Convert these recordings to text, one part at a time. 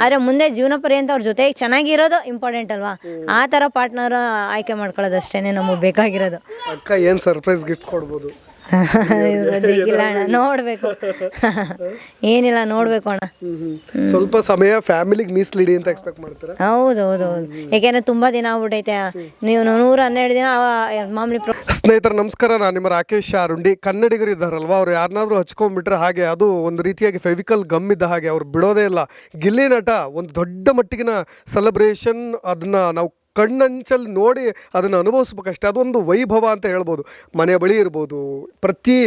ಆದರೆ ಮುಂದೆ ಜೀವನ ಪರ್ಯಂತ ಅವ್ರ ಜೊತೆಗೆ ಚೆನ್ನಾಗಿರೋದು ಇಂಪಾರ್ಟೆಂಟ್ ಅಲ್ವಾ? ಆ ಥರ ಪಾರ್ಟ್ನರ್ ಆಯ್ಕೆ ಮಾಡ್ಕೊಳ್ಳೋದಷ್ಟೇ ನಮಗೆ ಬೇಕಾಗಿರೋದು. ಅಕ್ಕ ಏನು ಸರ್ಪ್ರೈಸ್ ಗಿಫ್ಟ್ ಕೊಡ್ಬೋದು? ಸದ್ಯಕ್ಕಿಲ್ಲ ಅಣ್ಣ ನೋಡಬೇಕು. ಏನಿಲ್ಲ ನೋಡಬೇಕು ಅಣ್ಣ. ಸ್ವಲ್ಪ ಸಮಯ ಫ್ಯಾಮಿಲಿಗೆ ಮೀಸಲಿಡಿ ಅಂತ ಎಕ್ಸ್ಪೆಕ್ಟ್ ಮಾಡ್ತಾರೆ? ಹೌದು ಹೌದು ಹೌದು. ಯಾಕೆಂದ್ರೆ ತುಂಬ ದಿನ ಆಗ್ಬಿಟ್ಟೈತೆ. ನೀವು ನೂರ ಹನ್ನೆರಡು ದಿನ ಮಾಮೂಲಿ ಸ್ನೇಹಿತರೆ ನಮಸ್ಕಾರ. ನಾನು ನಿಮ್ಮ ರಾಕೇಶ್ ಅರುಂಡಿ. ಕನ್ನಡಿಗರು ಇದ್ದಾರಲ್ವಾ? ಅವ್ರು ಯಾರನ್ನಾದ್ರೂ ಹಚ್ಕೊಂಡ್ಬಿಟ್ರೆ ಹಾಗೆ ಅದು ಒಂದು ರೀತಿಯಾಗಿ ಫೆವಿಕಲ್ ಗಮ್ ಇದ್ದ ಹಾಗೆ ಅವ್ರು ಬಿಡೋದೇ ಇಲ್ಲ. ಗಿಲ್ಲಿ ನಟ ಒಂದು ದೊಡ್ಡ ಮಟ್ಟಿಗಿನ ಸೆಲೆಬ್ರೇಷನ್ ಅದನ್ನ ನಾವು ಕಣ್ಣಂಚಲ್ಲಿ ನೋಡಿ ಅದನ್ನು ಅನುಭವಿಸ್ಬೇಕಷ್ಟೇ ಅದೊಂದು ವೈಭವ ಅಂತ ಹೇಳ್ಬೋದು. ಮನೆ ಬಳಿ ಇರ್ಬೋದು, ಪ್ರತಿ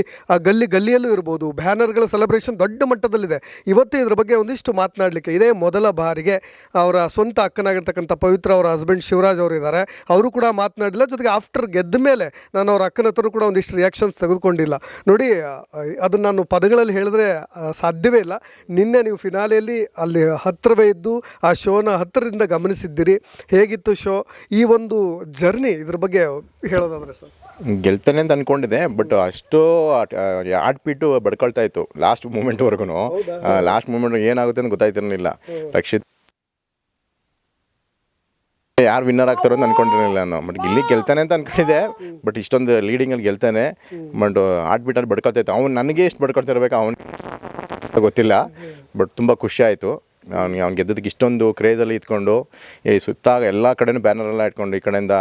ಗಲ್ಲಿ ಗಲ್ಲಿಯಲ್ಲೂ ಇರ್ಬೋದು, ಬ್ಯಾನರ್ಗಳ ಸೆಲೆಬ್ರೇಷನ್ ದೊಡ್ಡ ಮಟ್ಟದಲ್ಲಿದೆ. ಇವತ್ತು ಇದ್ರ ಬಗ್ಗೆ ಒಂದಿಷ್ಟು ಮಾತನಾಡಲಿಕ್ಕೆ. ಇದೇ ಮೊದಲ ಬಾರಿಗೆ ಅವರ ಸ್ವಂತ ಅಕ್ಕನಾಗಿರ್ತಕ್ಕಂಥ ಪವಿತ್ರ ಅವರ ಹಸ್ಬೆಂಡ್ ಶಿವರಾಜ್ ಅವರು ಇದ್ದಾರೆ. ಅವರು ಕೂಡ ಮಾತನಾಡಿಲ್ಲ ಜೊತೆಗೆ ಆಫ್ಟರ್ ಗೆದ್ದ ಮೇಲೆ ನಾನು ಅವ್ರ ಅಕ್ಕನ ಹತ್ರ ಕೂಡ ಒಂದಿಷ್ಟು ರಿಯಾಕ್ಷನ್ಸ್ ತೆಗೆದುಕೊಂಡಿಲ್ಲ. ನೋಡಿ, ಅದನ್ನು ನಾನು ಪದಗಳಲ್ಲಿ ಹೇಳಿದ್ರೆ ಸಾಧ್ಯವೇ ಇಲ್ಲ. ನಿನ್ನೆ ನೀವು ಫಿನಾಲೆಯಲ್ಲಿ ಅಲ್ಲಿ ಹತ್ತಿರವೇ ಇದ್ದು, ಆ ಶೋನ ಹತ್ತಿರದಿಂದ ಗಮನಿಸಿದ್ದೀರಿ. ಹೇಗಿತ್ತು ಶೋ ಈ ಒಂದು ಜರ್ನಿ ಇದ್ರ ಬಗ್ಗೆ ಹೇಳೋದಾದ್ರೆ ಸರ್? ಗೆಲ್ತಾನೆ ಅಂತ ಅನ್ಕೊಂಡಿದ್ದೆ ಬಟ್ ಅಷ್ಟು ಆಡ್ಬಿಟ್ಟು ಬಡ್ಕೊಳ್ತಾ ಇತ್ತು ಲಾಸ್ಟ್ ಮೂಮೆಂಟ್ವರೆಗೂ ಲಾಸ್ಟ್ ಮೂಮೆಂಟ್ ಏನಾಗುತ್ತೆ ಅಂತ ಗೊತ್ತಾಯ್ತಿರಲಿಲ್ಲ. ರಕ್ಷಿತ್ ಯಾರು ವಿನ್ನರ್ ಆಗ್ತಾರೋ ಅಂತ ಅನ್ಕೊಂಡಿರಲಿಲ್ಲ ನಾನು. ಬಟ್ ಇಲ್ಲಿ ಗೆಲ್ತಾನೆ ಅಂತ ಅನ್ಕೊಂಡಿದ್ದೆ ಬಟ್ ಇಷ್ಟೊಂದು ಲೀಡಿಂಗಲ್ಲಿ ಗೆಲ್ತಾನೆ. ಬಟ್ ಆಡ್ಬಿಟ್ಟು ಬಡ್ಕೊಳ್ತಾ ಇತ್ತು. ಅವ್ನು ನನಗೆ ಎಷ್ಟು ಬಡ್ಕೊಳ್ತಾ ಇರ್ಬೇಕು ಅವ್ನು ಗೊತ್ತಿಲ್ಲ. ಬಟ್ ತುಂಬ ಖುಷಿ ಆಯಿತು. ಅವ್ನಿಗೆ ಅವ್ನು ಗೆದ್ದದಕ್ಕೆ ಇಷ್ಟೊಂದು ಕ್ರೇಜಲ್ಲಿ ಇತ್ಕೊಂಡು ಈ ಸುತ್ತ ಎಲ್ಲ ಕಡೆನೂ ಬ್ಯಾನರ್ ಎಲ್ಲ ಇಟ್ಕೊಂಡು, ಈ ಕಡೆಯಿಂದ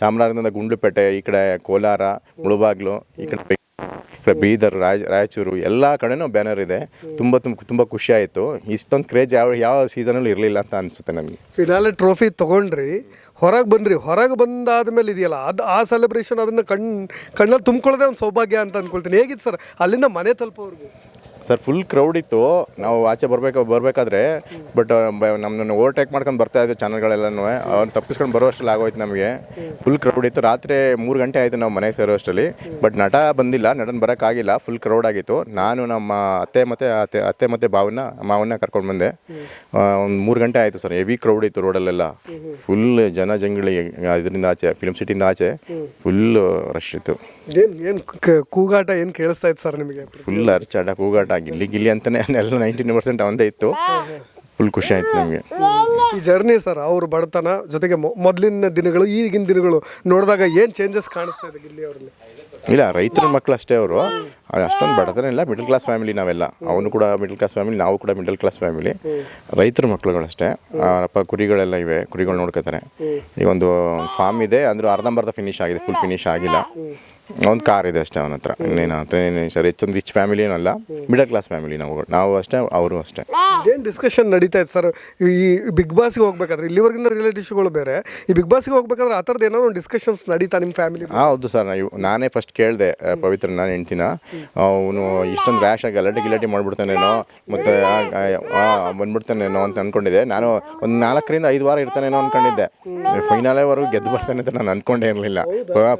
ಚಾಮರಾಜನಿಂದ ಗುಂಡ್ಲುಪೇಟೆ, ಈ ಕಡೆ ಕೋಲಾರ, ಮುಳುಬಾಗ್ಲು, ಈ ಕಡೆ ಈ ಕಡೆ ಬೀದರ್, ರಾಯ್ ರಾಯಚೂರು, ಎಲ್ಲ ಕಡೆನೂ ಬ್ಯಾನರ್ ಇದೆ. ತುಂಬ ತುಂಬ ತುಂಬ ಖುಷಿ ಆಯಿತು. ಇಷ್ಟೊಂದು ಕ್ರೇಜ್ ಯಾವ ಯಾವ ಸೀಸನಲ್ಲಿ ಇರಲಿಲ್ಲ ಅಂತ ಅನಿಸುತ್ತೆ ನನಗೆ ಫಿನಾಲೆ ಟ್ರೋಫಿ ತೊಗೊಂಡ್ರಿ, ಹೊರಗೆ ಬಂದ್ರಿ. ಹೊರಗೆ ಬಂದಾದ ಮೇಲೆ ಇದೆಯಲ್ಲ, ಅದು ಆ ಸೆಲೆಬ್ರೇಷನ್ ಅದನ್ನು ಕಣ್ ಕಣ್ಣಲ್ಲಿ ತುಂಬ್ಕೊಳ್ಳೋದೇ ಒಂದು ಸೌಭಾಗ್ಯ ಅಂತ ಅಂದ್ಕೊಳ್ತೀನಿ ಹೇಗಿತ್ತು ಸರ್? ಅಲ್ಲಿಂದ ಮನೆ ತಲುಪೋರ್ಗು. ಸರ್ ಫುಲ್ ಕ್ರೌಡ್ ಇತ್ತು. ನಾವು ಆಚೆ ಬರಬೇಕು ಬರಬೇಕಾದ್ರೆ ಬಟ್ ನಮ್ಮನ್ನು ಓವರ್ಟೇಕ್ ಮಾಡ್ಕೊಂಡು ಬರ್ತಾ ಇದ್ದೆ ಚಾನಲ್ಗಳೆಲ್ಲನೂ. ಅವ್ರು ತಪ್ಪಿಸ್ಕೊಂಡು ಬರೋಷ್ಟರಲ್ಲಿ ಆಗೋಯ್ತು ನಮಗೆ. ಫುಲ್ ಕ್ರೌಡ್ ಇತ್ತು. ರಾತ್ರಿ ಮೂರು ಗಂಟೆ ಆಯಿತು ನಾವು ಮನೆಗೆ ಸೇರೋ ಅಷ್ಟರಲ್ಲಿ ಬಟ್ ನಟ ಬಂದಿಲ್ಲ ನಟನ ಬರೋಕ್ಕಾಗಿಲ್ಲ ಫುಲ್ ಕ್ರೌಡ್ ಆಗಿತ್ತು. ನಾನು ನಮ್ಮ ಅತ್ತೆ ಮತ್ತು ಅತ್ತೆ ಅತ್ತೆ ಮತ್ತು ಬಾವನ್ನ ಮಾವನ್ನ ಕರ್ಕೊಂಡು ಬಂದೆ. ಒಂದು ಮೂರು ಗಂಟೆ ಆಯಿತು ಸರ್ ಹೆವಿ ಕ್ರೌಡ್ ಇತ್ತು ರೋಡಲ್ಲೆಲ್ಲ. ಫುಲ್ ಜನ ಜಂಗಳಿ ಇದರಿಂದ ಆಚೆ ಫಿಲ್ಮ್ ಸಿಟಿಯಿಂದ ಆಚೆ ಫುಲ್ ರಶ್ ಇತ್ತು. ಏನು ಏನು ಕೂಗಾಟ ಏನು ಕೇಳಿಸ್ತಾ ಇತ್ತು ಸರ್ ನಿಮಗೆ? ಫುಲ್ ಅರ್ಚಾಟ ಕೂಗಾಟ ಗಿಲ್ಲಿ ಗಿಲ್ಲಿ ಅಂತಾನೆ ಎಲ್ಲ ನೈಂಟಿ ಪರ್ಸೆಂಟ್ ಅವಂದೇ ಇತ್ತು. ಫುಲ್ ಖುಷಿ ಆಯ್ತು ನಮಗೆ. ಈ ಜರ್ನಿ ಸರ್ ಅವ್ರ ಬಡತನ ಜೊತೆಗೆ ಮೊದಲಿನ ದಿನಗಳು ಈಗಿನ ದಿನಗಳು ನೋಡಿದಾಗ ಏನು ಚೇಂಜಸ್ ಕಾಣಿಸ್ತಾ ಇದೆ ಗಿಲ್ಲಿ ಅವರಲ್ಲಿ? ಇಲ್ಲ ರೈತರ ಮಕ್ಕಳು ಅಷ್ಟೇ ಅವರು. ಅಷ್ಟೊಂದು ಬಡತನ ಇಲ್ಲ ಮಿಡಲ್ ಕ್ಲಾಸ್ ಫ್ಯಾಮಿಲಿ ನಾವೆಲ್ಲ. ಅವನು ಕೂಡ ಮಿಡಲ್ ಕ್ಲಾಸ್ ಫ್ಯಾಮಿಲಿ ನಾವು ಕೂಡ ಮಿಡಲ್ ಕ್ಲಾಸ್ ಫ್ಯಾಮಿಲಿ ರೈತರ ಮಕ್ಕಳುಗಳಷ್ಟೇ ಅವರಪ್ಪ ಕುರಿಗಳೆಲ್ಲ ಇವೆ ಕುರಿಗಳು ನೋಡ್ಕೋತಾರೆ. ಈಗ ಒಂದು ಫಾರ್ಮ್ ಇದೆ ಅಂದ್ರೆ ಅರ್ಧಂಬರ್ಧ ಫಿನಿಶ್ ಆಗಿದೆ ಫುಲ್ ಫಿನಿಶ್ ಆಗಿಲ್ಲ. ಒಂದು ಕಾರ್ ಇದೆ ಅಷ್ಟೇ ಅವನ ಹತ್ರ. ಇನ್ನೇನು ಏನೇನು ಸರ್ ಹೆಚ್ಚೊಂದು ರಿಚ್ ಫ್ಯಾಮಿಲಿ ಏನಲ್ಲ ಮಿಡಲ್ ಕ್ಲಾಸ್ ಫ್ಯಾಮಿಲಿ ನಾವು. ನಾವು ಅಷ್ಟೇ ಅವರು ಅಷ್ಟೇ. ಏನು ಡಿಸ್ಕಷನ್ ನಡೀತಾ ಇದೆ ಸರ್? ಈ ಬಿಗ್ ಬಾಸ್ಗೆ ಹೋಗ್ಬೇಕಾದ್ರೆ ಇಲ್ಲಿವರೆಗಿನ ರಿಲೇಟಿವ್ಸ್ಗಳು ಬೇರೆ. ಈ ಬಿಗ್ ಬಾಸ್ಗೆ ಹೋಗ್ಬೇಕಾದ್ರೆ ಆ ಥರದ್ದು ಏನಾದ್ರು ಒಂದು ಡಿಸ್ಕಷನ್ಸ್ ನಡೀತಾ ನಿಮ್ಮ ಫ್ಯಾಮಿಲಿ ಹಾಂ ಹೌದು ಸರ್. ನಾವು ನಾನೇ ಫಸ್ಟ್ ಕೇಳಿದೆ ಪವಿತ್ರ ನಾನು ಹೆಂಡ್ತಿನ. ಅವನು ಇಷ್ಟೊಂದು ರ್ಯಾಶ್ ಆಗಿ ಗಲಾಟೆ ಗಿಲಾಟೆ ಮಾಡ್ಬಿಡ್ತಾನೇನೋ ಮತ್ತು ಬಂದ್ಬಿಡ್ತಾನೇನೋ ಅಂತ ಅಂದ್ಕೊಂಡಿದ್ದೆ ನಾನು ಒಂದು ನಾಲ್ಕರಿಂದ ಐದು ವಾರ ಇರ್ತಾನೇನೋ ಅನ್ಕೊಂಡಿದ್ದೆ. ಫೈನಲೇವರೆಗೂ ಗೆದ್ದು ಬರ್ತಾನೆ ಅಂತ ನಾನು ಅಂದ್ಕೊಂಡೇ ಇರಲಿಲ್ಲ.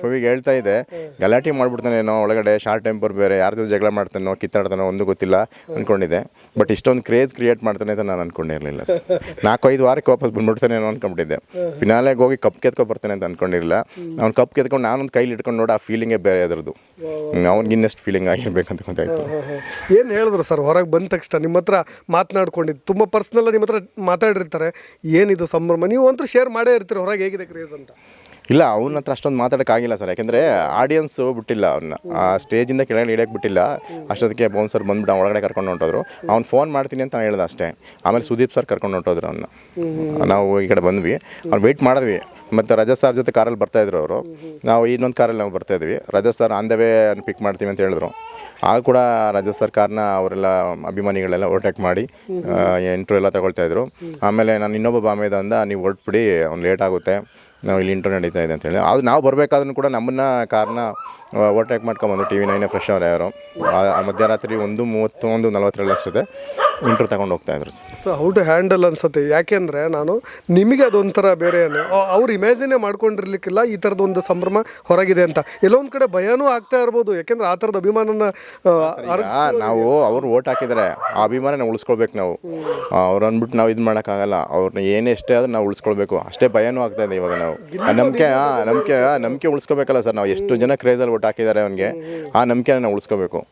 ಪವಿಗೆ ಹೇಳ್ತಾ ಇದ್ದೆ. ಗಲಾಟೆ ಮಾಡ್ಬಿಡ್ತಾನೇನೋ ಒಳಗಡೆ, ಶಾರ್ಟ್ ಟೆಂಪರ್ ಬೇರೆ, ಯಾರ ಜೊತೆ ಜಗಳ ಮಾಡ್ತಾನೋ, ಕಿತ್ತಾಡ್ತಾನೋ ಒಂದು ಗೊತ್ತಿಲ್ಲ ಅಂದ್ಕೊಂಡಿದ್ದೆ ಬಟ್ ಇಷ್ಟೊಂದು ಕ್ರೇಜ್ ಕ್ರಿಯೇಟ್ ಮಾಡ್ತಾನೆ ಅಂತ ನಾನು ಅಂದ್ಕೊಂಡಿರಲಿಲ್ಲ ಸರ್. ನಾಲ್ಕು ಐದು ವಾರಕ್ಕೆ ವಾಪಸ್ ಬಂದ್ಬಿಡ್ತಾನೇನೋ ಅಂದ್ಕೊಂಡಿದ್ದೆ ಫಿನಾಲೆಗೆ ಹೋಗಿ ಕಪ್ ಕೆತ್ಕೊ ಬರ್ತಾನೆ ಅಂತ ಅಂದ್ಕೊಂಡಿರಲಿಲ್ಲ ಅವ್ನು ಕಪ್ ಕೆತ್ಕೊಂಡು ನಾನೊಂದು ಕೈಲಿ ಇಟ್ಕೊಂಡು ನೋಡಿ, ಆ ಫೀಲಿಂಗೇ ಬೇರೆ ಅದರದ್ದು. ಅವ್ನಿಗೆ ಇನ್ನೆಷ್ಟು ಫೀಲಿಂಗ್ ಆಗಿರ್ಬೇಕಂತ ಗೊತ್ತಾಯ್ತು. ಏನು ಹೇಳಿದ್ರು ಸರ್ ಹೊರಗೆ ಬಂದ ತಕ್ಷಣ? ನಿಮ್ಮ ಹತ್ರ ಮಾತನಾಡ್ಕೊಂಡಿದ್ದು ತುಂಬ ಪರ್ಸ್ನಲ್ಲ ನಿಮ್ಮ ಹತ್ರ ಮಾತಾಡಿರ್ತಾರೆ. ಏನಿದು ಸಂಭ್ರಮ? ನೀವು ಅಂತೂ ಶೇರ್ ಮಾಡೇ ಇರ್ತೀರಿ, ಹೊರಗೆ ಹೇಗಿದೆ ಕ್ರೇಜ್ ಅಂತ? ಇಲ್ಲ, ಅವನ ಹತ್ರ ಅಷ್ಟೊಂದು ಮಾತಾಡೋಕ್ಕಾಗಿಲ್ಲ ಸರ್. ಯಾಕೆಂದರೆ ಆಡಿಯನ್ಸು ಬಿಟ್ಟಿಲ್ಲ ಅವನ್ನ ಆ ಸ್ಟೇಜಿಂದ ಕೆಳಗಡೆ ಇಳಿಯಕ್ಕೆ ಬಿಟ್ಟಿಲ್ಲ. ಅಷ್ಟೊತ್ತಿಗೆ ಬೌನ್ಸರ್ ಬಂದ್ಬಿಟ್ಟು ಅವ್ನು ಒಳಗಡೆ ಕರ್ಕೊಂಡು ಹೊಂಟೋದ್ರು. ಅವ್ನು ಫೋನ್ ಮಾಡ್ತೀನಿ ಅಂತ ಹೇಳ್ದೆ ಅಷ್ಟೇ. ಆಮೇಲೆ ಸುದೀಪ್ ಸರ್ ಕರ್ಕೊಂಡು ಹೊಂಟೋದ್ರು ಅವನ್ನ ನಾವು ಈ ಕಡೆ ಬಂದ್ವಿ. ಅವ್ನು ವೆಯ್ಟ್ ಮಾಡಿದ್ವಿ. ಮತ್ತು ರಜಾ ಸರ್ ಜೊತೆ ಕಾರಲ್ಲಿ ಬರ್ತಾಯಿದ್ರು ಅವರು. ನಾವು ಇನ್ನೊಂದು ಕಾರಲ್ಲಿ ನಾವು ಬರ್ತಾ ಇದ್ವಿ. ರಜಾ ಸರ್ ಅಂದವೇ ಪಿಕ್ ಮಾಡ್ತೀವಿ ಅಂತ ಹೇಳಿದ್ರು. ಆಗ ಕೂಡ ರಾಜ್ಯ ಸರ್ ಕಾರ್ನ ಅವರೆಲ್ಲ ಅಭಿಮಾನಿಗಳೆಲ್ಲ ಓವರ್ಟೇಕ್ ಮಾಡಿ ಇಂಟ್ರೂ ಎಲ್ಲ ತಗೊಳ್ತಾ ಇದ್ರು. ಆಮೇಲೆ ನಾನು ಇನ್ನೊಬ್ಬ ಬಾಮೇದ ಅಂದ ನೀವು ಹೊರಟ್ಬಿಡಿ, ಅವ್ನು ಲೇಟ್ ಆಗುತ್ತೆ. ನಾವು ಇಲ್ಲಿ ಇಂಟರ್ ನಡೀತಾ ಇದೆ ಅಂತ ಹೇಳಿ ಅದು ನಾವು ಬರಬೇಕಾದ್ರೂ ಕೂಡ ನಮ್ಮನ್ನ ಕಾರ್ನ ಓವರ್ಟೇಕ್ ಮಾಡ್ಕೊಂಬಂದು ಟಿ ವಿ ನೈನೇ ಫ್ರೆಶ್ ಅವ್ರು ಯಾರು. ಮಧ್ಯರಾತ್ರಿ ಒಂದು ಮೂವತ್ತೊಂದು ನಲ್ವತ್ತರಲ್ಲಿ ಅಷ್ಟೇ ಇಂಟ್ರ್ ತಗೊಂಡು ಹೋಗ್ತಾ ಇದ್ರು sir. So how to handle ಅನ್ಸುತ್ತೆ? ಯಾಕೆಂದರೆ ನಾನು ನಿಮಗೆ ಅದೊಂಥರ ಬೇರೆ ಅವ್ರು ಇಮ್ಯಾಜಿನೇ ಮಾಡ್ಕೊಂಡಿರ್ಲಿಕ್ಕಿಲ್ಲ ಈ ಥರದ ಒಂದು ಸಂಭ್ರಮ ಹೊರಗಿದೆ ಅಂತ. ಎಲ್ಲೋ ಒಂದು ಕಡೆ ಭಯನೂ ಆಗ್ತಾ ಇರ್ಬೋದು. ಯಾಕೆಂದ್ರೆ ಆ ಥರದ ಅಭಿಮಾನನ ಆ, ಅರ್ಗ್- ಈಗ ನಾವು ಅವ್ರು ಓಟ್ ಹಾಕಿದ್ದಾರೆ ಆ ಅಭಿಮಾನ ಉಳಿಸ್ಕೊಳ್ಬೇಕು ನಾವು. ಅವ್ರು ಅಂದ್ಬಿಟ್ಟು ನಾವು ಇದು ಮಾಡೋಕ್ಕಾಗಲ್ಲ. ಅವ್ರನ್ನ ಏನೇ ಎಷ್ಟೇ ಆದ್ರೂ ನಾವು ಉಳಿಸ್ಕೊಳ್ಬೇಕು. ಅಷ್ಟೇ ಭಯನೂ ಆಗ್ತಾ ಇದೆ ಇವಾಗ ನಾವು. ಆ ನಂಬಿಕೆ ಆ ನಂಬಿಕೆ ಆ ನಂಬಿಕೆ ಉಳಿಸ್ಕೋಬೇಕಲ್ಲ ಸರ್ ನಾವು. ಎಷ್ಟು ಜನ ಕ್ರೇಜಲ್ಲಿ ಓಟ್ ಹಾಕಿದ್ದಾರೆ ಅವನಿಗೆ. ಆ ನಂಬಿಕೆನ ನಾವು ಉಳಿಸ್ಕೋಬೇಕು.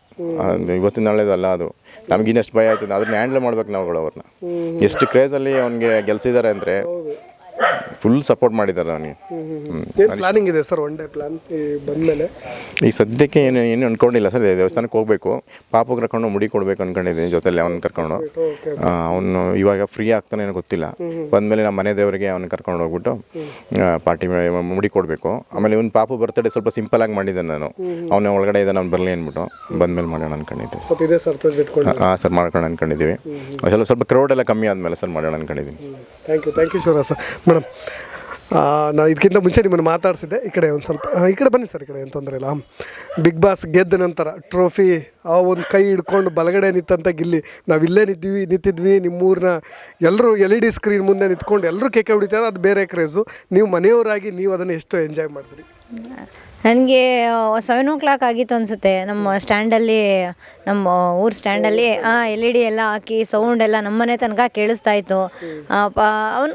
ಅದು ಇವತ್ತಿನ ನಾಳೆದಲ್ಲ ಅದು. ನಮ್ಗೆ ಇನ್ನೆಷ್ಟು ಭಯ ಆಯ್ತದೆ ಅದನ್ನ ಹ್ಯಾಂಡಲ್ ಮಾಡ್ಬೇಕು ನಾವುಗಳು ಅವ್ರನ್ನ ಎಷ್ಟು ಕ್ರೇಜಲ್ಲಿ ಅವ್ನಿಗೆ ಗೆಲ್ಸಿದ್ದಾರೆ ಅಂದರೆ ಫುಲ್ ಸಪೋರ್ಟ್ ಮಾಡಿದ್ದಾರೆ ಅವನಿಗೆ. ಏನು ಪ್ಲಾನಿಂಗ್ ಇದೆ ಸರ್ ಒನ್ ಡೇ ಪ್ಲಾನ್ ಬಂದಮೇಲೆ? ಈಗ ಸದ್ಯಕ್ಕೆ ಏನು ಏನು ಅನ್ಕೊಂಡಿಲ್ಲ ಸರ್ ದೇವಸ್ಥಾನಕ್ಕೆ ಹೋಗಬೇಕು. ಪಾಪು ಕರ್ಕೊಂಡು ಮುಡಿ ಕೊಡಬೇಕು ಅನ್ಕೊಂಡಿದ್ದೀನಿ ಜೊತೆಲಿ ಅವ್ನು ಕರ್ಕೊಂಡು. ಅವನು ಇವಾಗ ಫ್ರೀ ಆಗ್ತಾನೆ ಏನೋ ಗೊತ್ತಿಲ್ಲ. ಬಂದಮೇಲೆ ನಮ್ಮ ಮನೆ ದೇವರಿಗೆ ಅವ್ನು ಕರ್ಕೊಂಡು ಹೋಗ್ಬಿಟ್ಟು ಪಾರ್ಟಿ ಮುಡಿ ಕೊಡಬೇಕು. ಆಮೇಲೆ ಇವ್ನ ಪಾಪು ಬರ್ತಡೆ ಸ್ವಲ್ಪ ಸಿಂಪಲ್ ಆಗಿ ಮಾಡಿದ್ದೆ ನಾನು. ಅವನ ಒಳಗಡೆ ಇದೆ ನಾನು ಬರಲಿ ಅಂದ್ಬಿಟ್ಟು ಬಂದಮೇಲೆ ಮಾಡೋಣ ಅಂದ್ಕೊಂಡಿದ್ದೆ ಸ್ವಲ್ಪ ಇದೇ ಸರ್ಪ್ರೈಸ್ ಇಟ್ಕೊಂಡು ಹಾಂ ಸರ್ ಮಾಡ್ಕೊಂಡು ಅನ್ಕೊಂಡಿದ್ದೀವಿ. ಸ್ವಲ್ಪ ಸ್ವಲ್ಪ ಕ್ರೌಡ್ ಎಲ್ಲ ಕಮ್ಮಿ ಆದಮೇಲೆ ಸರ್ ಮಾಡೋಣ ಅನ್ಕೊಂಡಿದ್ದೀನಿ. Thank you thank you Shivraj sir madam ನಾನು ಇದಕ್ಕಿಂತ ಮುಂಚೆ ನಿಮ್ಮನ್ನು ಮಾತಾಡಿಸಿದ್ದೆ. ಈ ಕಡೆ ಒಂದು ಸ್ವಲ್ಪ ಈ ಕಡೆ ಬನ್ನಿ ಸರ್, ಈ ಕಡೆ ಏನು ತೊಂದರೆ ಇಲ್ಲ. ಬಿಗ್ ಬಾಸ್ ಗೆದ್ದ ನಂತರ ಟ್ರೋಫಿ, ಆ ಒಂದು ಕೈ ಹಿಡ್ಕೊಂಡು ಬಲಗಡೆ ನಿಂತಂತ ಗಿಲ್ಲಿ. ನಾವು ಇಲ್ಲೇ ನಿಂತೀವಿ, ನಿಂತಿದ್ವಿ ನಿಮ್ಮೂರನ್ನ ಎಲ್ಲರೂ ಎಲ್ ಇ ಡಿ ಸ್ಕ್ರೀನ್ ಮುಂದೆ ನಿಂತ್ಕೊಂಡು ಎಲ್ಲರೂ ಕೇಕೆ ಹೊಡಿತಾರೆ, ಅದು ಬೇರೆ ಕ್ರೇಜು ನೀವು ಮನೆಯವರಾಗಿ ನೀವು ಅದನ್ನು ಎಷ್ಟು ಎಂಜಾಯ್ ಮಾಡಿದ್ರಿ ನನಗೆ ಸೆವೆನ್ ಓ ಕ್ಲಾಕ್ ಆಗಿತ್ತು ಅನಿಸುತ್ತೆ. ನಮ್ಮ ಸ್ಟ್ಯಾಂಡಲ್ಲಿ, ನಮ್ಮ ಊರ ಸ್ಟ್ಯಾಂಡಲ್ಲಿ ಎಲ್ ಇ ಡಿ ಎಲ್ಲ ಹಾಕಿ ಸೌಂಡ್ ಎಲ್ಲ ನಮ್ಮನೆ ತನಕ ಕೇಳಿಸ್ತಾ ಇತ್ತು. ಅವ್ನು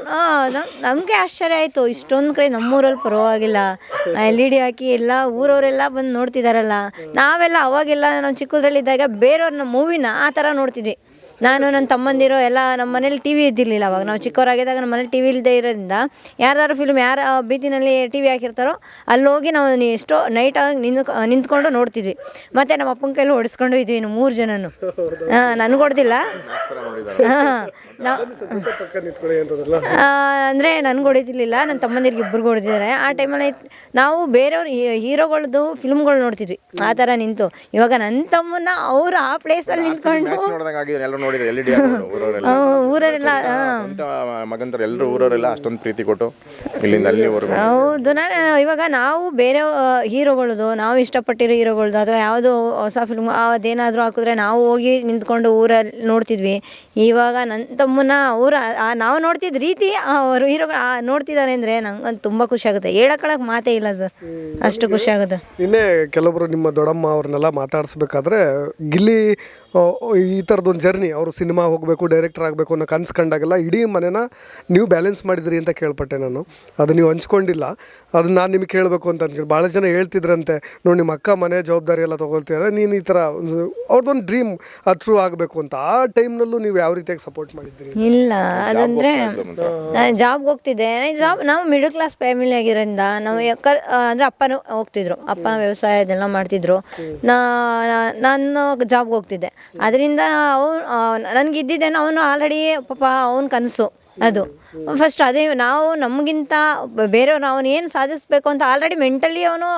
ನಮಗೆ ಆಶ್ಚರ್ಯ ಆಯಿತು. ಇಷ್ಟೊಂದು ಕಡೆ ನಮ್ಮೂರಲ್ಲಿ ಪರವಾಗಿಲ್ಲ. ಎಲ್ ಇ ಡಿ ಹಾಕಿ ಎಲ್ಲ ಊರವರೆಲ್ಲ ಬಂದು ನೋಡ್ತಿದ್ದಾರಲ್ಲ ನಾವೆಲ್ಲ ಅವಾಗೆಲ್ಲ ನಾವು ಚಿಕ್ಕದ್ರಲ್ಲಿದ್ದಾಗ ಬೇರೆಯವ್ರನ್ನ ಮೂವಿನ ಆ ಥರ ನೋಡ್ತಿದ್ವಿ. ನಾನು ನನ್ನ ತಮ್ಮಂದಿರೋ ಎಲ್ಲ ನಮ್ಮ ಮನೇಲಿ ಟಿ ವಿ ಇದ್ದಿರಲಿಲ್ಲ ಅವಾಗ. ನಾವು ಚಿಕ್ಕವರಾಗಿದ್ದಾಗ ನಮ್ಮ ಮನೇಲಿ ಟಿ ವಿ ಇಲ್ಲದೆ ಇರೋದ್ರಿಂದ ಯಾರ್ದಾರು ಫಿಲ್ಮ್ ಯಾರು ಬೀದಿನಲ್ಲಿ ಟಿ ವಿ ಹಾಕಿರ್ತಾರೋ ಅಲ್ಲಿ ಹೋಗಿ ನಾವು ಎಷ್ಟೋ ನೈಟಾಗಿ ನಿಂತ್ ನಿಂತ್ಕೊಂಡು ನೋಡ್ತಿದ್ವಿ. ಮತ್ತು ನಮ್ಮ ಅಪ್ಪನ ಕೈಲಿ ಹೊಡಿಸ್ಕೊಂಡು ಇದ್ವಿ ಇನ್ನು ಮೂರು ಜನನು. ಹಾಂ ನನಗೆ ಹೊಡೆದಿಲ್ಲ. ಹಾಂ ನಾವು ಅಂದರೆ ನನಗೆ ಹೊಡಿತಿರ್ಲಿಲ್ಲ ನನ್ನ ತಮ್ಮಂದಿರಿಗೆ ಇಬ್ಬರಿಗೂ ಹೊಡೆದಿದ್ದಾರೆ. ಆ ಟೈಮಲ್ಲಿ ನಾವು ಬೇರೆಯವ್ರು ಹೀರೋಗಳದ್ದು ಫಿಲ್ಮ್ಗಳು ನೋಡ್ತಿದ್ವಿ. ಆ ಥರ ನಿಂತು. ಇವಾಗ ನನ್ನ ತಮ್ಮನ್ನ ಅವರು ಆ ಪ್ಲೇಸಲ್ಲಿ ನಿಂತ್ಕೊಂಡು ನೋಡಿದ್ರು ಎಲ್ ಇ ಡಿ ಊರವರೆಲ್ಲ. ಆ, ಸ್ವಂತ ಮಗಂತರ ಎಲ್ಲರೂ ಊರವರೆಲ್ಲ ಅಷ್ಟೊಂದು ಪ್ರೀತಿ ಕೊಟ್ಟು ಇಲ್ಲಿಂದ ಅಲ್ಲಿವರೆಗೂ. ಹೌದು ನಾನು ಇವಾಗ ನಾವು ಬೇರೆ ಹೀರೋಗಳದು ನಾವು ಇಷ್ಟಪಟ್ಟಿರೋ ಹೀರೋಗಳದು ಅಥವಾ ಯಾವುದೋ ಹೊಸ ಫಿಲ್ಮ್ ಅದೇನಾದರೂ ಹಾಕಿದ್ರೆ ನಾವು ಹೋಗಿ ನಿಂತ್ಕೊಂಡು ಊರಲ್ಲಿ ನೋಡ್ತಿದ್ವಿ. ಇವಾಗ ನನ್ನ ತಮ್ಮನ್ನ ಅವ್ರ ಆ- ನಾವು ನೋಡ್ತಿದ್ದ ರೀತಿ ಅವರು ಹೀರೋಗಳು ನೋಡ್ತಿದ್ದಾರೆ ಅಂದರೆ ನಂಗೆ ತುಂಬ ಖುಷಿ ಆಗುತ್ತೆ. ಹೇಳಕ್ಕಳಕ್ಕೆ ಮಾತೇ ಇಲ್ಲ ಸರ್. ಅಷ್ಟು ಖುಷಿ ಆಗುತ್ತೆ. ಇನ್ನೇ ಕೆಲವರು ನಿಮ್ಮ ದೊಡ್ಡಮ್ಮ ಅವ್ರನ್ನೆಲ್ಲ ಮಾತಾಡಿಸ್ಬೇಕಾದ್ರೆ ಗಿಲ್ಲಿ ಈ ಥರದೊಂದು ಜರ್ನಿ ಅವರು ಸಿನಿಮಾ ಹೋಗಬೇಕು ಡೈರೆಕ್ಟರ್ ಆಗಬೇಕು ಅನ್ನೋ ಕನ್ಸು ಕಂಡಾಗೆಲ್ಲ ಇಡೀ ಮನೆನ ನೀವು ಬ್ಯಾಲೆನ್ಸ್ ಮಾಡಿದ್ರಿ ಅಂತ ಕೇಳ್ಪಟ್ಟೆ ನಾನು. ಅದು ನೀವು ಹಂಚ್ಕೊಂಡಿಲ್ಲ. ಅದನ್ನು ನಾನು ನಿಮಗೆ ಕೇಳಬೇಕು ಅಂತ ಅಂದ್ಕೊಂಡು ಭಾಳ ಜನ ಹೇಳ್ತಿದ್ರಂತೆ ನೋಡಿ ನಿಮ್ಮ ಅಕ್ಕ ಮನೆ ಜವಾಬ್ದಾರಿ ಎಲ್ಲ ತೊಗೊಳ್ತೀರ? ನೀನು ಈ ಥರ ಅವ್ರದ್ದೊಂದು ಡ್ರೀಮ್ ಅದು ಟ್ರೂ ಆಗಬೇಕು ಅಂತ. ಆ ಟೈಮ್ನಲ್ಲೂ ನೀವು ಯಾವ ರೀತಿಯಾಗಿ ಸಪೋರ್ಟ್ ಮಾಡಿದ್ರಿ ಇಲ್ಲ ಅದಂದರೆ ನಾನು ಜಾಬ್ಗೆ ಹೋಗ್ತಿದ್ದೆ. ಜಾಬ್ ನಾವು ಮಿಡಲ್ ಕ್ಲಾಸ್ ಫ್ಯಾಮಿಲಿ ಆಗಿರೋದ್ರಿಂದ ನಾವು ಯಾಕ ಅಂದರೆ ಅಪ್ಪನೂ ಹೋಗ್ತಿದ್ರು. ಅಪ್ಪ ವ್ಯವಸಾಯ ಇದೆಲ್ಲ ಮಾಡ್ತಿದ್ರು. ನಾನು ಜಾಬ್ಗೆ ಹೋಗ್ತಿದ್ದೆ. ಅದರಿಂದ ಅವ್ನು ನನಗೆ ಇದ್ದಿದ್ದೇನೋ ಅವನು ಆಲ್ರೆಡಿ ಪಾಪ ಅವ್ನ ಕನಸು ಅದು. ಫಸ್ಟ್ ಅದೇ ನಾವು ನಮಗಿಂತ ಬೇರೆಯವ್ರು ಅವನು ಏನು ಸಾಧಿಸ್ಬೇಕು ಅಂತ ಆಲ್ರೆಡಿ ಮೆಂಟಲಿ ಅವನು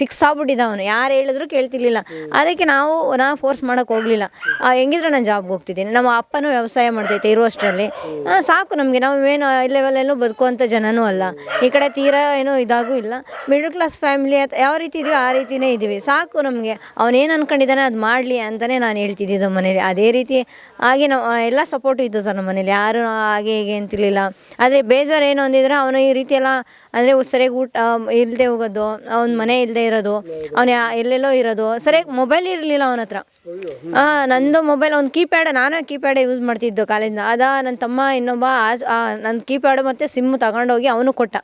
ಫಿಕ್ಸ್ ಆಗ್ಬಿಟ್ಟಿದ್ದ ಅವನು. ಯಾರು ಹೇಳಿದ್ರು ಕೇಳ್ತಿರ್ಲಿಲ್ಲ. ಅದಕ್ಕೆ ನಾವು ನಾ ಫೋರ್ಸ್ ಮಾಡೋಕೆ ಹೋಗಲಿಲ್ಲ. ಹೆಂಗಿದ್ರು ನಾನು ಜಾಬ್ಗೆ ಹೋಗ್ತಿದ್ದೀನಿ. ನಮ್ಮ ಅಪ್ಪನೂ ವ್ಯವಸಾಯ ಮಾಡ್ತೈತೆ ಇರುವಷ್ಟರಲ್ಲಿ. ಸಾಕು ನಮಗೆ. ನಾವು ಏನು ಲೆವೆಲಲ್ಲೂ ಬದುಕುವಂಥ ಜನನೂ ಅಲ್ಲ. ಈ ಕಡೆ ತೀರಾ ಏನೂ ಇದಾಗೂ ಇಲ್ಲ. ಮಿಡಲ್ ಕ್ಲಾಸ್ ಫ್ಯಾಮಿಲಿ ಅಥ್ ಯಾವ ರೀತಿ ಇದೀವಿ ಆ ರೀತಿಯೇ ಇದ್ದೀವಿ. ಸಾಕು ನಮಗೆ. ಅವನೇನು ಅಂದ್ಕೊಂಡಿದ್ದಾನೆ ಅದು ಮಾಡಲಿ ಅಂತಲೇ ನಾನು ಹೇಳ್ತಿದ್ದಿದ್ದು ಮನೇಲಿ ಅದೇ ರೀತಿ, ಹಾಗೆ ನಾವು ಎಲ್ಲ ಸಪೋರ್ಟು ಇತ್ತು ಸರ್ ನಮ್ಮ ಮನೇಲಿ ಯಾರು ಹಾಗೆ ಹೀಗೆ ಅಂತಿರ್ಲಿಲ್ಲ. ಆದರೆ ಬೇಜಾರು ಏನು ಅಂದಿದ್ರೆ ಅವನು ಈ ರೀತಿ ಎಲ್ಲ ಅಂದರೆ ಸರಿಯಾಗಿ ಊಟ ಇಲ್ಲದೆ ಹೋಗೋದು, ಅವ್ನ ಮನೆ ಇಲ್ಲದೆ ಇರೋದು, ಅವನು ಎಲ್ಲೆಲ್ಲೋ ಇರೋದು, ಸರಿಯಾಗಿ ಮೊಬೈಲ್ ಇರಲಿಲ್ಲ ಅವನ ಹತ್ರ. ಹಾಂ ನಂದು ಮೊಬೈಲ್ ಒಂದು ಕೀಪ್ಯಾಡ್ ನಾನು ಕೀಪ್ಯಾಡ್ ಯೂಸ್ ಮಾಡ್ತಿದ್ದು ಕಾಲೇಜಿಂದ ಅದ ನನ್ನ ತಮ್ಮ ಇನ್ನೊಬ್ಬ, ಆ ನನ್ನ ಕೀಪ್ಯಾಡ್ ಮತ್ತು ಸಿಮ್ಮು ತಗೊಂಡೋಗಿ ಅವನು ಕೊಟ್ಟ.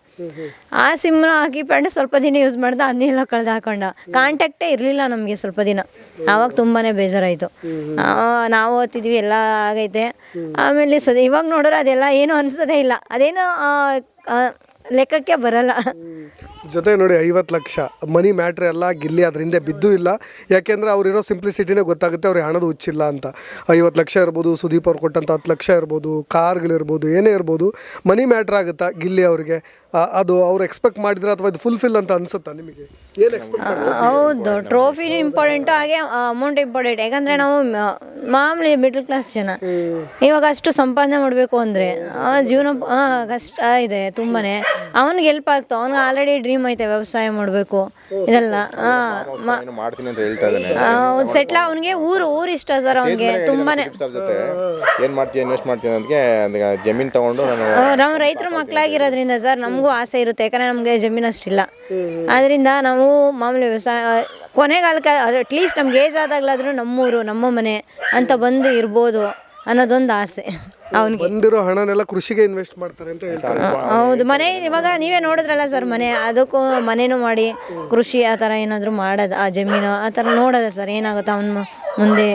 ಆ ಸಿಮ್ನ ಆ ಕೀಪ್ಯಾಡ್ ಸ್ವಲ್ಪ ದಿನ ಯೂಸ್ ಮಾಡ್ದೆ, ಅದನ್ನೆಲ್ಲ ಕಳೆದು ಹಾಕೊಂಡ. ಕಾಂಟ್ಯಾಕ್ಟೇ ಇರಲಿಲ್ಲ ನಮಗೆ ಸ್ವಲ್ಪ ದಿನ. ಆವಾಗ ತುಂಬಾ ಬೇಜಾರಾಯಿತು. ನಾವು ಓದ್ತಿದ್ವಿ ಎಲ್ಲ ಆಗೈತೆ. ಆಮೇಲೆ ಸದ ಇವಾಗ ನೋಡಿದ್ರೆ ಅದೆಲ್ಲ ಏನು ಅನಿಸೋದೇ ಇಲ್ಲ. ಅದೇನು ಲೆಕ್ಕಕ್ಕೆ ಬರಲ್ಲ. ಜೊತೆ ನೋಡಿ ಐವತ್ತು ಲಕ್ಷ. ಮನಿ ಮ್ಯಾಟ್ರ್ ಎಲ್ಲ ಗಿಲ್ಲಿ ಅದ್ರ ಹಿಂದೆ ಬಿದ್ದು ಇಲ್ಲ. ಯಾಕೆಂದ್ರೆ ಅವ್ರಿರೋ ಸಿಂಪ್ಲಿಸಿಟಿನೇ ಗೊತ್ತಾಗುತ್ತೆ ಅವ್ರಿಗೆ ಹಣದ ಹುಚ್ಚಿಲ್ಲ ಅಂತ. ಐವತ್ತು ಲಕ್ಷ ಇರ್ಬೋದು ಸುದೀಪ್ ಅವ್ರು ಕೊಟ್ಟಂಥ ಹತ್ತು ಲಕ್ಷ ಇರ್ಬೋದು ಕಾರ್ಗಳಿರ್ಬೋದು ಏನೇ ಇರ್ಬೋದು ಮನಿ ಮ್ಯಾಟ್ರ್ ಆಗುತ್ತಾ ಗಿಲ್ಲಿ ಅವ್ರಿಗೆ? ಅದು ಅವ್ರು ಎಕ್ಸ್ಪೆಕ್ಟ್ ಮಾಡಿದ್ರೆ ಅಥವಾ ಇದು ಫುಲ್ಫಿಲ್ ಅಂತ ಅನ್ಸುತ್ತಾ ನಿಮಗೆ? ಏನು ಎಕ್ಸ್ಪೆಕ್ಟ್ ಹೌದು ಟ್ರೋಫಿನೂ ಇಂಪಾರ್ಟೆಂಟು ಹಾಗೆ ಅಮೌಂಟ್ ಇಂಪಾರ್ಟೆಂಟ್ ಯಾಕಂದರೆ ನಾವು ಮಾಮೂಲಿ ಮಿಡ್ಲ್ ಕ್ಲಾಸ್ ಜನ. ಇವಾಗ ಅಷ್ಟು ಸಂಪಾದನೆ ಮಾಡಬೇಕು ಅಂದರೆ ಜೀವನ ಕಷ್ಟ ಇದೆ ತುಂಬಾ ಅವನಿಗೆ ಹೆಲ್ಪ್ ಆಗ್ತು ಅವ್ನಿಗೆ ಆಲ್ರೆಡಿ ಡ್ರೀಮ್ ಐತೆ ವ್ಯವಸಾಯ ಮಾಡಬೇಕು ಇದೆಲ್ಲ. ಏನು ಮಾಡ್ತೀನಿ ಅಂತ ಹೇಳ್ತಾ ಇದ್ದಾನೆ. ಸೆಟ್ಲ ಅವನಿಗೆ ಊರು ಊರು ಇಷ್ಟ ಸರ್ ಅವನಿಗೆ ತುಂಬಾ ಏನು ಮಾಡ್ತೀನಿ ಇನ್ವೆಸ್ಟ್ ಮಾಡ್ತೀನಿ ಅದಕ್ಕೆ ಜಮೀನು ತಗೊಂಡು ನಾನು ನಾವು ರೈತರ ಮಕ್ಕಳಾಗಿರೋದ್ರಿಂದ ಸರ್ ನಮಗೂ ಆಸೆ ಇರುತ್ತೆ ಯಾಕಂದರೆ ನಮಗೆ ಜಮೀನು ಅಷ್ಟಿಲ್ಲ. ಆದ್ದರಿಂದ ನಾವು ಮಾಮೂಲಿ ವ್ಯವಸಾಯ ಕೊನೆಗಾಲಕ್ಕೆ ಅಟ್ಲೀಸ್ಟ್ ನಮ್ಗೆ ಏಜ್ ಆದಾಗಲಾದರೂ ನಮ್ಮೂರು ನಮ್ಮ ಮನೆ ಅಂತ ಬಂದು ಇರ್ಬೋದು ಅನ್ನೋದೊಂದು ಆಸೆ. ಅವನಿಗೆ. ಬಂದಿರೋ ಹಣನೆಲ್ಲ ಕೃಷಿಗೆ ಇನ್ವೆಸ್ಟ್ ಮಾಡ್ತಾರೆ ಅಂತ ಹೇಳ್ತಾರೆ. ಹೌದು ಮನೆ ಇವಾಗ ನೀವೇ ನೋಡಿದ್ರಲ್ಲ ಸರ್ ಮನೆ ಅದಕ್ಕೂ ಮನೇನು ಮಾಡಿ ಕೃಷಿ ಆ ಥರ ಏನಾದರೂ ಮಾಡೋದು ಆ ಜಮೀನು ಆ ಥರ ನೋಡೋದ ಸರ್ ಏನಾಗುತ್ತೆ ಅವನು ಮುಂದೆ.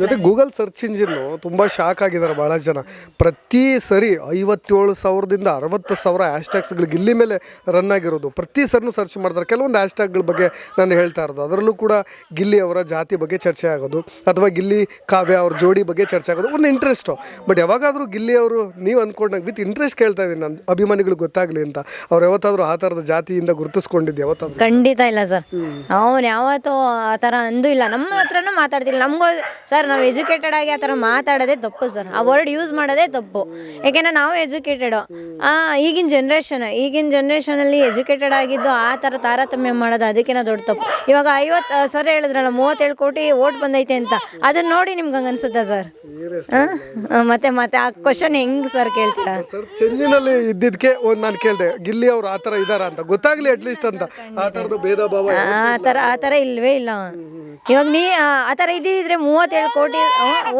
ಜೊತೆ ಗೂಗಲ್ ಸರ್ಚ್ ಇಂಜಿನ್ ತುಂಬಾ ಶಾಕ್ ಆಗಿದ್ದಾರೆ ಬಹಳ ಜನ. ಪ್ರತಿ ಸರಿ ಐವತ್ತೇಳು ಸಾವಿರದಿಂದ ಅರವತ್ತು ಸಾವಿರ ಹ್ಯಾಶ್ಟ್ಯಾಗ್ಸ್ಗಳು ಗಿಲ್ಲಿ ಮೇಲೆ ರನ್ ಆಗಿರೋದು. ಪ್ರತಿ ಸರಿನೂ ಸರ್ಚ್ ಮಾಡ್ತಾರೆ. ಕೆಲವೊಂದು ಹ್ಯಾಶ್ಟ್ಯಾಗ್ಗಳ ಬಗ್ಗೆ ನಾನು ಹೇಳ್ತಾ ಇರೋದು. ಅದರಲ್ಲೂ ಕೂಡ ಗಿಲ್ಲಿ ಅವರ ಜಾತಿ ಬಗ್ಗೆ ಚರ್ಚೆ ಆಗೋದು. ಅಥವಾ ಗಿಲ್ಲಿ ಕಾವ್ಯ ಅವ್ರ ಜೋಡಿ ಬಗ್ಗೆ ಚರ್ಚೆ ಆಗೋದು. ಒಂದು ಇಂಟ್ರೆಸ್ಟು ಬಟ್ ಯಾವಾಗಾದರೂ ಗಿಲ್ಲಿ ಅವರು ನೀವು ಅಂದ್ಕೊಂಡಾಗ ವಿತ್ ಇಂಟ್ರೆಸ್ಟ್ ಕೇಳ್ತಾ ಇದ್ದೀನಿ ನಾನು. ಅಭಿಮಾನಿಗಳು ಗೊತ್ತಾಗಲಿ ಅಂತ. ಅವ್ರು ಯಾವತ್ತಾದರೂ ಆ ಥರದ ಜಾತಿಯಿಂದ ಗುರುತಿಸ್ಕೊಂಡಿದ್ದು ಯಾವತ್ತಾದ್ರು. ಖಂಡಿತ ಇಲ್ಲ ಸರ್. ಅವ್ನು ಯಾವತ್ತೂ ಆ ಥರ ಅಂದೂ ಇಲ್ಲ. ನಮ್ಮ ಹತ್ರನೂ ಮಾತಾಡ್ತಿಲ್ಲ. ನಮಗೂ ಸರ್ ನಾವು ಎಜುಕೇಟೆಡ್ ಆಗಿ ಆ ಥರ ಮಾತಾಡೋದೇ ತಪ್ಪು ಸರ್. ಆ ವರ್ಡ್ ಯೂಸ್ ಮಾಡೋದೇ ತಪ್ಪು ಯಾಕೆಂದರೆ ನಾವು ಎಜುಕೇಟೆಡು ಈಗಿನ ಜನ್ರೇಷನ್ ಈಗಿನ ಜನ್ರೇಷನಲ್ಲಿ ಎಜುಕೇಟೆಡ್ ಆಗಿದ್ದು ಆ ಥರ ತಾರತಮ್ಯ ಮಾಡೋದು ಅದಕ್ಕಿಂತ ದೊಡ್ಡ ತಪ್ಪು. ಇವಾಗ ಐವತ್ತು ಸರ್ ಹೇಳಿದ್ರಲ್ಲ ಮೂವತ್ತೇಳು ಕೋಟಿ ಓಟ್ ಬಂದೈತೆ ಅಂತ. ಅದನ್ನ ನೋಡಿ ನಿಮ್ಗೆ ಹಂಗೆ ಅನ್ಸುತ್ತಾ ಸರ್? ಮತ್ತೆ ಮತ್ತೆ ಆ ಕ್ವಶನ್ ಹೆಂಗೆ ಸರ್ ಕೇಳ್ತೀರಾ? ಸರ್ ಚೆಂಜಿನಲ್ಲಿ ಇದ್ದಿದ್ದಕ್ಕೆ ಒಂದು ನಾನು ಕೇಳಿದೆ. ಗಿಲ್ಲಿ ಅವ್ರು ಆ ಥರ ಇದ್ದಾರಾ ಅಂತ. ಗೊತ್ತಾಗ್ಲಿ ಅಟ್ಲೀಸ್ಟ್ ಅಂತ. ಆ ಥರದ್ದು ಭೇದ ಭಾವ ಆ ಥರ ಆ ಥರ ಇಲ್ವೇ ಇಲ್ಲ. ಇವಾಗ ನೀ ಆ ಥರ ಇದ್ದಿದ್ರೆ ಮೂವತ್ತೇಳು ಕೋಟಿ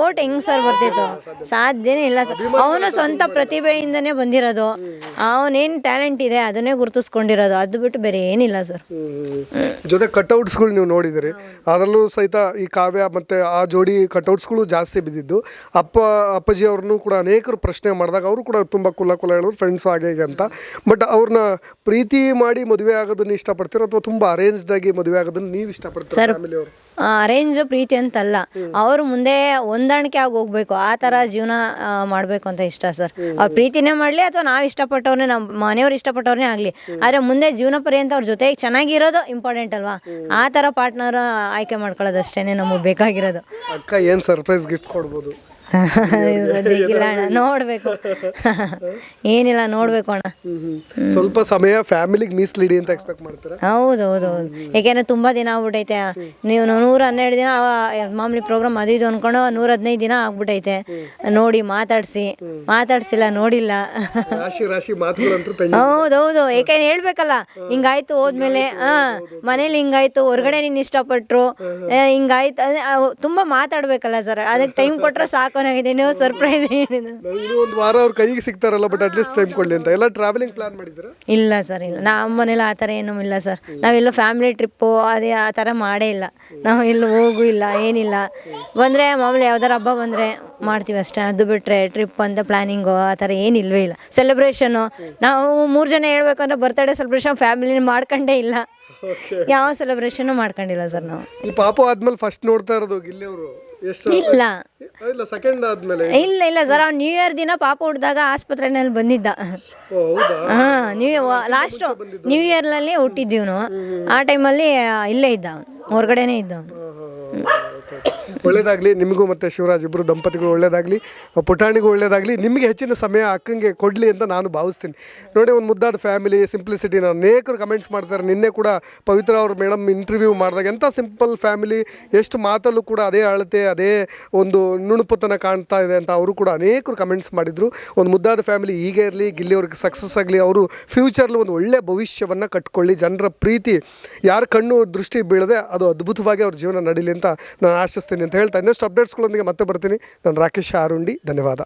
ಓಟ್ ಹೆಂಗ್ ಸರ್ ಬರ್ತಿತ್ತು? ಸಾಧ್ಯನೇ ಇಲ್ಲ ಸರ್. ಅವನು ಸ್ವಂತ ಪ್ರತಿಭೆಯಿಂದನೇ ಬಂದಿರೋದು. ಅವನೇನು ಟ್ಯಾಲೆಂಟ್ ಇದೆ ಅದನ್ನೇ ಗುರುತಿಸ್ಕೊಂಡಿರೋದು. ಅದು ಬಿಟ್ಟು ಬೇರೆ ಏನಿಲ್ಲ ಸರ್. ಜೊತೆ ಕಟ್ಔಟ್ಸ್ಗಳು ನೀವು ನೋಡಿದಿರಿ. ಅದರಲ್ಲೂ ಸಹಿತ ಈ ಕಾವ್ಯ ಮತ್ತೆ ಆ ಜೋಡಿ ಕಟ್ಔಟ್ಸ್ಗಳು ಜಾಸ್ತಿ ಬಿದ್ದಿದ್ದು. ಅಪ್ಪ ಅಪ್ಪಾಜಿ ಅವ್ರನ್ನೂ ಕೂಡ ಅನೇಕರು ಪ್ರಶ್ನೆ ಮಾಡಿದಾಗ ಅವರು ಕೂಡ ತುಂಬ ಕುಲ ಕುಲ ಹೇಳಿದ್ರು ಫ್ರೆಂಡ್ಸ್ ಹಾಗೆ ಹೀಗೆ ಅಂತ. ಬಟ್ ಅವ್ರನ್ನ ಪ್ರೀತಿ ಮಾಡಿ ಮದುವೆ ಆಗೋದನ್ನ ಇಷ್ಟಪಡ್ತೀರೋ ಅಥವಾ ತುಂಬ ಅರೇಂಜ್ಡ್ ಆಗಿ ಮದುವೆ ಆಗೋದನ್ನ ನೀವು ಇಷ್ಟಪಡ್ತೀರಾ ಫ್ಯಾಮಿಲಿ ಅವರು? ಅರೇಂಜ್ ಪ್ರೀತಿ ಅಂತಲ್ಲ, ಅವರು ಮುಂದೆ ಹೊಂದಾಣಿಕೆ ಆಗಿ ಹೋಗ್ಬೇಕು. ಆ ಥರ ಜೀವನ ಮಾಡಬೇಕು ಅಂತ ಇಷ್ಟ ಸರ್. ಅವ್ರ ಪ್ರೀತಿನೇ ಮಾಡಲಿ ಅಥವಾ ನಾವು ಇಷ್ಟಪಟ್ಟವ್ರನ್ನೇ ನಮ್ಮ ಮನೆಯವ್ರು ಇಷ್ಟಪಟ್ಟವ್ರನ್ನೇ ಆಗಲಿ. ಆದರೆ ಮುಂದೆ ಜೀವನ ಪರ್ಯಂತ ಅವ್ರ ಜೊತೆಗೆ ಚೆನ್ನಾಗಿರೋದು ಇಂಪಾರ್ಟೆಂಟ್ ಅಲ್ವಾ? ಆ ಥರ ಪಾರ್ಟ್ನರ್ ಆಯ್ಕೆ ಮಾಡ್ಕೊಳ್ಳೋದಷ್ಟೇನೆ ನಮಗೆ ಬೇಕಾಗಿರೋದು. ಅಕ್ಕ ಏನು ಸರ್ಪ್ರೈಸ್ ಗಿಫ್ಟ್ ಕೊಡ್ಬೋದು? ಸದ್ಯಕ್ಕಿಲ್ಲ ಅಣ್ಣ ನೋಡಬೇಕು. ಏನಿಲ್ಲ ನೋಡಬೇಕು ಅಣ್ಣ. ಸ್ವಲ್ಪ ಸಮಯ ಫ್ಯಾಮಿಲಿಗೆ ಮೀಸಲಿಡಿ ಅಂತ ಎಕ್ಸ್ಪೆಕ್ಟ್ ಮಾಡ್ತಾರೆ? ಹೌದು ಹೌದು ಹೌದು. ಯಾಕೆಂದ್ರೆ ತುಂಬ ದಿನ ಆಗ್ಬಿಟ್ಟೈತೆ. ನೀವು ನೂರ ಹನ್ನೆರಡು ದಿನ ಮಾಮೂಲಿ ಪ್ರೋಗ್ರಾಮ್ ಅದು ಇದು ಅನ್ಕೊಂಡು ನೂರ ಹದಿನೈದು ದಿನ ಆಗ್ಬಿಟ್ಟೈತೆ. ನೋಡಿ ಮಾತಾಡಿಸಿ. ಮಾತಾಡ್ಸಿಲ್ಲ ನೋಡಿಲ್ಲ. ರಾಶಿ ರಾಶಿ ಪೆಂಡ್ ಹೌದೌದು ಯಾಕೆಂದ್ರೆ ಹೇಳ್ಬೇಕಲ್ಲ? ಹಿಂಗಾಯ್ತು ಹೋದ್ಮೇಲೆ ಹಾ ಮನೇಲಿ ಹಿಂಗಾಯ್ತು ಹೊರಗಡೆ ನೀನು ಇಷ್ಟಪಟ್ರು. ಹಿಂಗಾಯ್ತು ತುಂಬಾ ಮಾತಾಡ್ಬೇಕಲ್ಲ ಸರ್. ಅದಕ್ಕೆ ಟೈಮ್ ಕೊಟ್ರೆ ಸಾಕೋನಾಗಿದೆ ನೀವು ಸರ್ಪ್ರೈಸ್ ಏನಿದೆ ಇನ್ನೂ ಒಂದು ವಾರ ಅವ್ರ ಕೈಗೆ ಸಿಗ್ತಾರಲ್ಲ ಬಟ್ ಅಟ್ಲೀಸ್ಟ್ ಟೈಮ್ ಕೊಡ್ಲಿ ಅಂತ. ಎಲ್ಲ ಟ್ರಾವೆಲಿಂಗ್ ಪ್ಲಾನ್ ಮಾಡಿದ್ದೀರಾ? ಇಲ್ಲ ಸರ್ ಇಲ್ಲ. ನಮ್ಮ ಮನೇಲಿ ಆ ಥರ ಏನೂ ಇಲ್ಲ ಸರ್ ನಾವೆಲ್ಲೂ ಫ್ಯಾಮಿಲಿ ಟ್ರಿಪ್ಪು ಅದೇ ಆ ಥರ ಮಾಡೇ ಇಲ್ಲ. ನಾವು ಎಲ್ಲೂ ಹೋಗೂ ಇಲ್ಲ ಏನಿಲ್ಲ. ಬಂದರೆ ಮಾಮೂಲಿ ಯಾವ್ದಾರು ಹಬ್ಬ ಬಂದರೆ ಮಾಡ್ತೀವಿ ಅಷ್ಟೇ. ಅದು ಬಿಟ್ಟರೆ ಟ್ರಿಪ್ ಅಂತ ಪ್ಲಾನಿಂಗು ಆ ಥರ ಏನಿಲ್ವೇ ಇಲ್ಲ. ಸೆಲೆಬ್ರೇಷನು ನಾವು ಮೂರು ಜನ ಹೇಳ್ಬೇಕಂದ್ರೆ ಬರ್ತ್ಡೇ ಸೆಲೆಬ್ರೇಷನ್ ಫ್ಯಾಮಿಲಿನ ಮಾಡ್ಕೊಂಡೇ ಇಲ್ಲ. ಯಾವ ಸೆಲೆಬ್ರೇಷನ್ ಮಾಡ್ಕೊಂಡಿಲ್ಲ ಸರ್ ನಾವು. ಈ ಪಾಪ ಆದ್ಮೇಲೆ ಫಸ್ಟ್ ನೋಡ್ತಾ ಇರೋದು ಗಿಲ್ಲಿ ಅವರು. ಎಷ್ಟು ಇಲ್ಲ. ಇಲ್ಲ ಸೆಕೆಂಡ್ ಆದ್ಮೇಲೆ. ಇಲ್ಲ ಇಲ್ಲ ಸರ್ ಅವ್ನು ನ್ಯೂ ಇಯರ್ ದಿನ ಪಾಪ ಹುಟ್ಟಿದಾಗ ಆಸ್ಪತ್ರೆನಲ್ಲಿ ಬಂದಿದ್ದ. ಓ ಹೌದಾ? ಹಾ ನ್ಯೂ ಲಾಸ್ಟು ನ್ಯೂ ಇಯರ್ನಲ್ಲಿ ಹುಟ್ಟಿದ್ದೀವನು ಆ ಟೈಮಲ್ಲಿ ಇಲ್ಲೇ ಇದ್ದ ಅವನು ಹೊರಗಡೆನೇ ಇದ್ದ ಅವನು. ಒಳ್ಳೇದಾಗ್ಲಿ, ನಿಮಗೂ ಮತ್ತು ಶಿವರಾಜ್ ಇಬ್ಬರು ದಂಪತಿಗಳು ಒಳ್ಳೇದಾಗಲಿ, ಪುಟಾಣಿಗೂ ಒಳ್ಳೇದಾಗಲಿ, ನಿಮಗೆ ಹೆಚ್ಚಿನ ಸಮಯ ಅಕ್ಕಂಗೆ ಕೊಡಲಿ ಅಂತ ನಾನು ಭಾವಿಸ್ತೀನಿ. ನೋಡಿ, ಒಂದು ಮುದ್ದಾದ ಫ್ಯಾಮಿಲಿ ಸಿಂಪ್ಲಿಸಿಟಿ ನಾನು ಅನೇಕರು ಕಮೆಂಟ್ಸ್ ಮಾಡ್ತಾರೆ. ನಿನ್ನೆ ಕೂಡ ಪವಿತ್ರ ಅವರು ಮೇಡಮ್ ಇಂಟರ್ವ್ಯೂ ಮಾಡಿದಾಗ ಎಂಥ ಸಿಂಪಲ್ ಫ್ಯಾಮಿಲಿ ಎಷ್ಟು ಮಾತಲ್ಲೂ ಕೂಡ ಅದೇ ಅಳತೆ, ಅದೇ ಒಂದು ನುಣುಪುತನ ಕಾಣ್ತಾ ಇದೆ ಅಂತ ಅವರು ಕೂಡ ಅನೇಕರು ಕಮೆಂಟ್ಸ್ ಮಾಡಿದರು. ಒಂದು ಮುದ್ದಾದ ಫ್ಯಾಮಿಲಿ ಹೀಗೆ ಇರಲಿ ಗಿಲ್ಲಿ ಅವ್ರಿಗೆ ಸಕ್ಸಸ್ ಆಗಲಿ, ಅವರು ಫ್ಯೂಚರ್ಲಿ ಒಂದು ಒಳ್ಳೆ ಭವಿಷ್ಯವನ್ನು ಕಟ್ಕೊಳ್ಳಿ, ಜನರ ಪ್ರೀತಿ, ಯಾರ ಕಣ್ಣು ದೃಷ್ಟಿ ಬೀಳದೆ ಅದು ಅದ್ಭುತವಾಗಿ ಅವ್ರ ಜೀವನ ನಡೀಲಿ ಅಂತ ನಾನು ಆಶಿಸ್ತೀನಿ ಅಂತ ಹೇಳ್ತಾ ಇನ್ನಷ್ಟು ಅಪ್ಡೇಟ್ಸ್ಗಳೊಂದಿಗೆ ಮತ್ತೆ ಬರ್ತೀನಿ ನಾನು ರಾಕೇಶ್ ಆರುಂಡಿ ಧನ್ಯವಾದ